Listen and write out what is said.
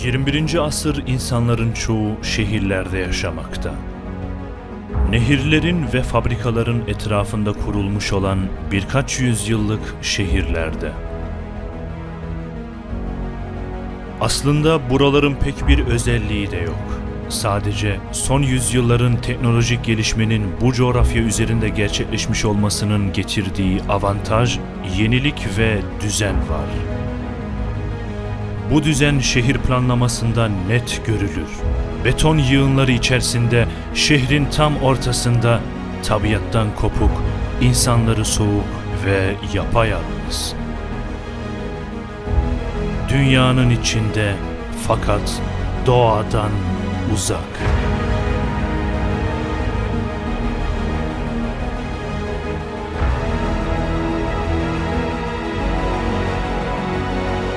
21. asır insanların çoğu şehirlerde yaşamakta. Nehirlerin ve fabrikaların etrafında kurulmuş olan birkaç yüzyıllık şehirlerde. Aslında buraların pek bir özelliği de yok. Sadece son yüzyılların teknolojik gelişmenin bu coğrafya üzerinde gerçekleşmiş olmasının getirdiği avantaj, yenilik ve düzen var. Bu düzen şehir planlamasında net görülür. Beton yığınları içerisinde şehrin tam ortasında tabiattan kopuk, insanları soğuk ve yapayalnız. Dünyanın içinde fakat doğadan uzak.